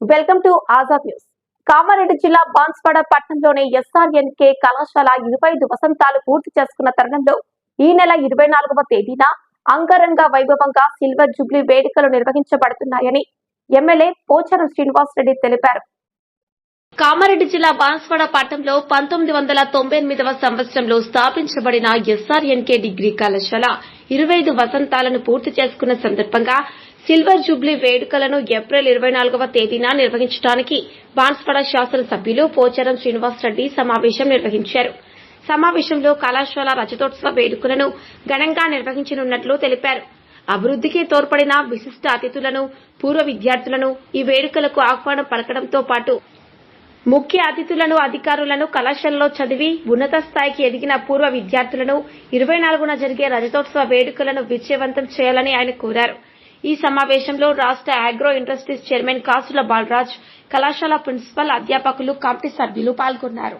Welcome to Azad news. Kamareddy జిల్లా బాన్స్వాడ పట్టణంలోని ఎస్ఆర్ఎన్కే కళాశాల ఇరవై ఐదు వసంతాలు పూర్తి చేసుకున్న తరుణంలో ఈ నెల ఇరవై నాలుగవ తేదీన అంగరంగ వైభవంగా సిల్వర్ జూబ్లీ వేడుకలు నిర్వహించబడుతున్నాయని ఎమ్మెల్యే పోచారం శ్రీనివాస్ రెడ్డి తెలిపారు. కామారెడ్డి జిల్లా బాన్స్వాడ పట్టణంలో పంతొమ్మిది వందల తొంభై ఎనిమిదవ సంవత్సరంలో స్థాపించబడిన ఎస్ఆర్ఎన్కే డిగ్రీ కళాశాల ఇరవై ఐదు వసంతాలను పూర్తి చేసుకున్న సందర్భంగా సిల్వర్ జూబ్లీ వేడుకలను ఏప్రిల్ ఇరవై నాలుగవ తేదీన నిర్వహించడానికి బాన్స్వాడ శాసనసభ్యులు పోచారం శ్రీనివాస్ రెడ్డి సమావేశం నిర్వహించారు. సమావేశంలో కళాశాల రజతోత్సవ వేడుకలను ఘనంగా నిర్వహించనున్నట్లు తెలిపారు. అభివృద్ధికి తోడ్పడిన విశిష్ట అతిథులను పూర్వ విద్యార్థులను ఈ వేడుకలకు ఆహ్వానం పలకడంతో పాటు ముఖ్య అతిథులను అధికారులను కళాశాలలో చదివి ఉన్నత స్థాయికి ఎదిగిన పూర్వ విద్యార్థులను ఇరవై నాలుగున జరిగే రజతోత్సవ వేడుకలను విజయవంతం చేయాలని ఆయన కోరారు. ఈ సమావేశంలో రాష్ట అగ్రో ఇండస్టీస్ చైర్మన్ కాసుల బాలరాజ్ కళాశాల ప్రిన్సిపల్ అధ్యాపకులు కమిటీ సభ్యులు పాల్గొన్నారు.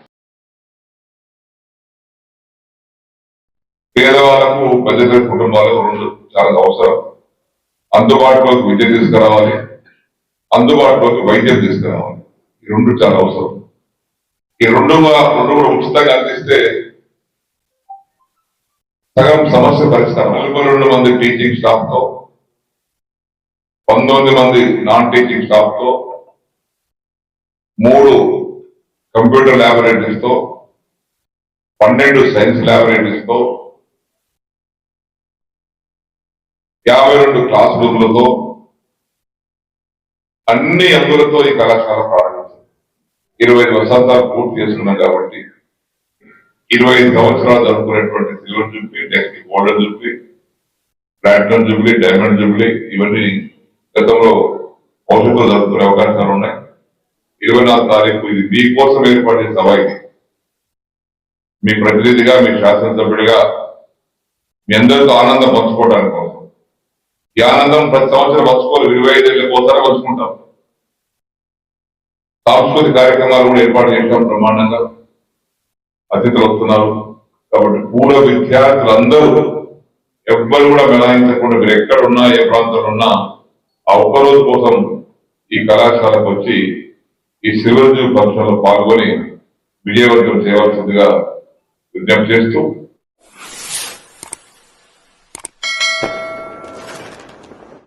పేదవాళ్ళకు మధ్యతరగతి కుటుంబాలకు రెండు చాలా అవసరం. అందుబాటులోకి విద్య తీసుకురావాలి. అందుబాటులోకి వైద్యం తీసుకురావాలి. ఈ రెండు చాలా అవసరం. ఈ రెండు రెండు కూడా ఉచితంగా అందిస్తే సగం సమస్య పరిష్కారం. నలభై రెండు మంది టీచింగ్ స్టాఫ్తో పంతొమ్మిది మంది నాన్ టీచింగ్ స్టాఫ్తో మూడు కంప్యూటర్ ల్యాబొరేటరీస్తో పన్నెండు సైన్స్ ల్యాబొరేటరీస్తో యాభై రెండు క్లాస్ రూమ్లతో అన్ని అందులతో ఈ కళాశాల ప్రారంభించింది. ఇరవై ఐదు వసంతాలు పూర్తి చేసుకున్నాం కాబట్టి ఇరవై ఐదు సంవత్సరాలు జరుపుకునేటువంటి silver jubilee next golden jubilee platinum jubilee diamond jubilee ఇవన్నీ గతంలో పౌరులు జరుపుకునే అవకాశాలు ఉన్నాయి. ఇరవై నాలుగు తారీఖు ఇది మీకోసం ఏర్పాటు చేసిన సభ ఇది. మీ ప్రతినిధిగా మీ శాసనసభ్యుడిగా మీ అందరితో ఆనందం పంచుకోవడానికి కోసం. ఈ ఆనందం ప్రతి సంవత్సరం పంచుకోవాలి ఇరవై ఐదు ఏళ్ళకి ఒకసారి పంచుకుంటాం. సాంస్కృతిక కార్యక్రమాలు కూడా ఏర్పాటు చేశాం బ్రహ్మాండంగా. అతిథులు వస్తున్నారు. కాబట్టి పూర్వ విద్యార్థులందరూ ఎవ్వరు కూడా మినహాయించకుండా మీరు ఎక్కడున్నా ఏ ప్రాంతంలో ఉన్నా ఆ ఒక్కరోజు కోసం ఈ కళాశాలకు వచ్చి ఈ శివరాజు ఫంక్షన్ పాల్గొని విజయవంతం చేయవలసిందిగా విజ్ఞప్తి చేస్తూ